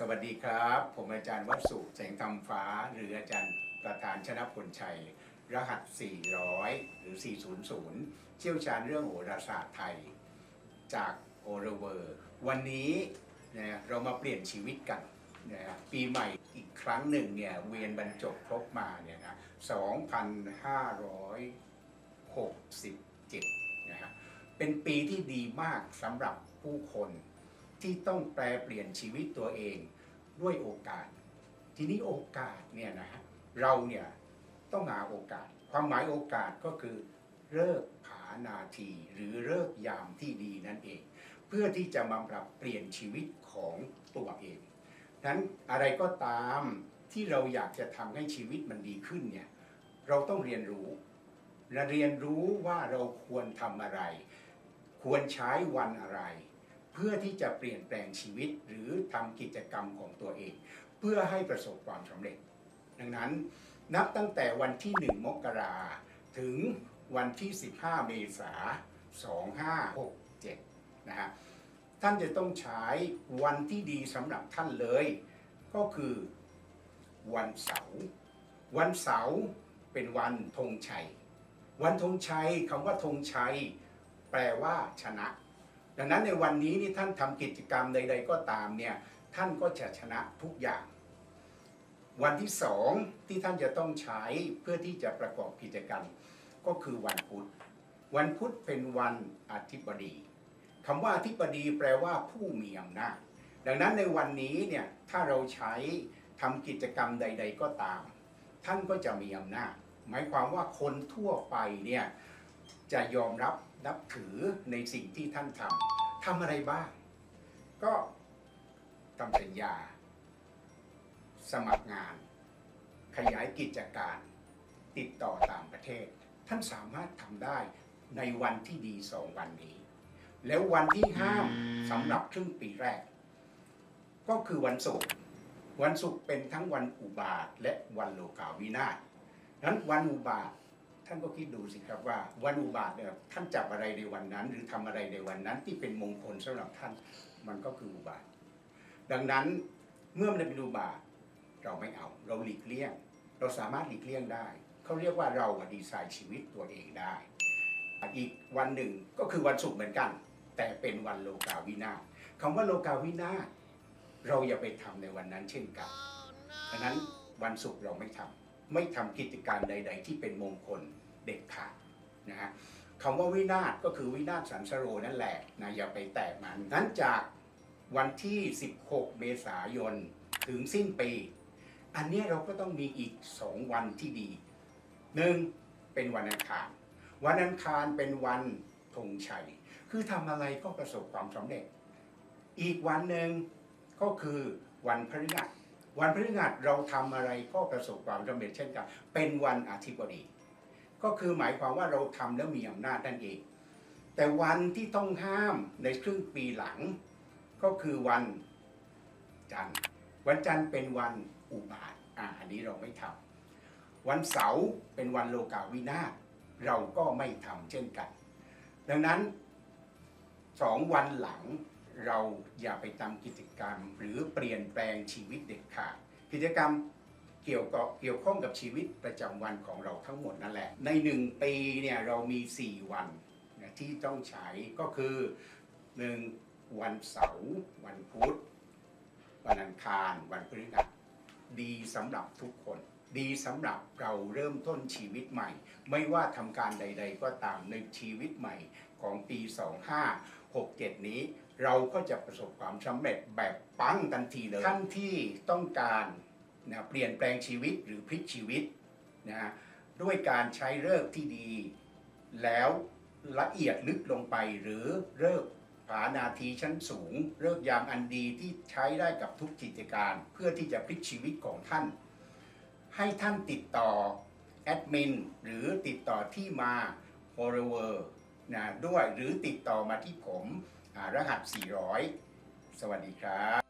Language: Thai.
สวัสดีครับ ผมอาจารย์วัสุแสงธรรมฟ้า หรืออาจารย์ประธานชนะพลชัย รหัส 400 หรือ 400 เชี่ยวชาญเรื่องโหราศาสตร์ไทย จากโอเรเวอร์ วันนี้นะเรามาเปลี่ยนชีวิตกันนะฮะปีใหม่อีกครั้งหนึ่งเนี่ยเวียนบรรจบครบมาเนี่ยนะ 2,567 นะฮะเป็นปีที่ดีมากสำหรับผู้คน ที่ต้องแปลเปลี่ยนชีวิตตัวเองด้วยโอกาส ทีนี้โอกาสเนี่ยนะฮะเราเนี่ยต้องหาโอกาส ความหมายโอกาสก็คือเลิกผานาทีหรือเลิกยามที่ดีนั่นเอง เพื่อที่จะมาปรับเปลี่ยนชีวิตของตัวเองนั้นอะไรก็ตามที่เราอยากจะทำให้ชีวิตมันดีขึ้นเนี่ยเราต้องเรียนรู้และเรียนรู้ว่าเราควรทำอะไร ควรใช้วันอะไร เพื่อที่จะเปลี่ยนแปลงชีวิตหรือทำกิจกรรมของตัวเอง เพื่อให้ประสบความสำเร็จ ดังนั้นนับตั้งแต่วันที่ 1 มกราถึงวันที่ 15 เมษา2567 นะฮะท่านจะต้องใช้วันที่ดีสำหรับท่านเลย ก็คือวันเสาร์วันเสาร์เป็นวันธงชัย วันธงชัยคำว่าธงชัย แปลว่าชนะ ดังนั้นในวันนี้นี่ท่านทำกิจกรรมใด ๆ ก็ตามเนี่ยท่านก็จะชนะทุกอย่าง วันที่สองที่ท่านจะต้องใช้เพื่อที่จะประกอบกิจกรรม ก็คือวันพุธวันพุธเป็นวันอาทิบดีคำว่าอธิบดีแปลว่าผู้มีอำนาจดังนั้นในวันนี้เนี่ยถ้าเราใช้ทำกิจกรรมใด ๆ ก็ตาม ท่านก็จะมีอำนาจหมายความว่าคนทั่วไปเนี่ย จะยอมรับนับถือในสิ่งที่ท่านทำทำอะไรบ้าง ก็ทำสัญญา สมัครงาน ขยายกิจการ ติดต่อต่างประเทศ ท่านสามารถทำได้ในวันที่ดีสองวันนี้ แล้ววันที่ห้ามสำหรับครึ่งปีแรก ก็คือวันศุกร์วันศุกร์เป็นทั้งวันอุบาทและวันโลกาวินาศนั้นวันอุบาท ท่านก็คิดดูสิครับว่าวันอุบาทเนี่ยท่านจับอะไรในวันนั้น หรือทำอะไรในวันนั้นที่เป็นมงคลสำหรับท่านมันก็คืออุบาท ดังนั้นเมื่อมันเป็นอุบาทเราไม่เอา เราหลีกเลี่ยง เราสามารถหลีกเลี่ยงได้เขาเรียกว่าเราอะดีไซน์ชีวิตตัวเองได้ อีกวันหนึ่งก็คือวันศุกร์เหมือนกัน แต่เป็นวันโลกาวินาศคำว่าโลกาวินาศเราอย่าไปทำในวันนั้นเช่นกันดังนั้นวันศุกร์เราไม่ทำ ไม่ทำกิจการใด ๆ ที่เป็นมงคลเด็ดขาดนะฮะคำว่าวินาศก็คือวินาศสันสโรนั่นแหละนะอย่าไปแตะมันนั้นจากวันที่ 16 เมษายนถึงสิ้นปี อันนี้เราก็ต้องมีอีก 2 วันที่ดีหนึ่งเป็นวันอังคาร วันอังคารเป็นวันธงชัย คือทำอะไรก็ประสบความสำเร็จ อีกวันหนึ่งก็คือวันพฤหัส วันพฤหัสเราทำอะไรก็ประสบความสำเร็จเช่นกัน เป็นวันอาทิตย์บดี ก็คือหมายความว่าเราทำแล้วมีอำนาจนั่นเอง แต่วันที่ต้องห้ามในครึ่งปีหลัง ก็คือวันจันทร์วันจันทร์เป็นวันอุบาทอ่าอันนี้เราไม่ทำวันเสาร์เป็นวันโลกาวินาศเราก็ไม่ทำเช่นกัน ดังนั้นสองวันหลัง เราอย่าไปทำกิจกรรม หรือเปลี่ยนแปลงชีวิตเด็ดขาดกิจกรรมเกี่ยวกับเกี่ยวข้องกับชีวิตประจำวันของเราทั้งหมดนั่นแหละ ในหนึ่งปีเนี่ยเรามี 4 วันนะที่ต้องใช้ก็คือหนึ่งวันเสาร์วันพุธวันอังคาร วันพฤหัสดีสำหรับทุกคน ดีสำหรับเราเริ่มต้นชีวิตใหม่ ไม่ว่าทำการใด ๆ ก็ตามในชีวิตใหม่ของปี 6-7 นี้ เราก็จะประสบความสำเร็จแบบปังทันทีเลยท่านที่ต้องการนะเปลี่ยนแปลงชีวิตหรือพลิกชีวิตนะด้วยการใช้เลิกที่ดี แล้วละเอียดลึกลงไปหรือเลิกผานาทีชั้นสูงเลิกยามอันดีที่ใช้ได้กับทุกกิจการ เพื่อที่จะพลิกชีวิตของท่าน ให้ท่านติดต่อแอดมินหรือติดต่อที่มา f o r w a r นะด้วยหรือติดต่อมาที่ผมรหัส 400 สวัสดีครับ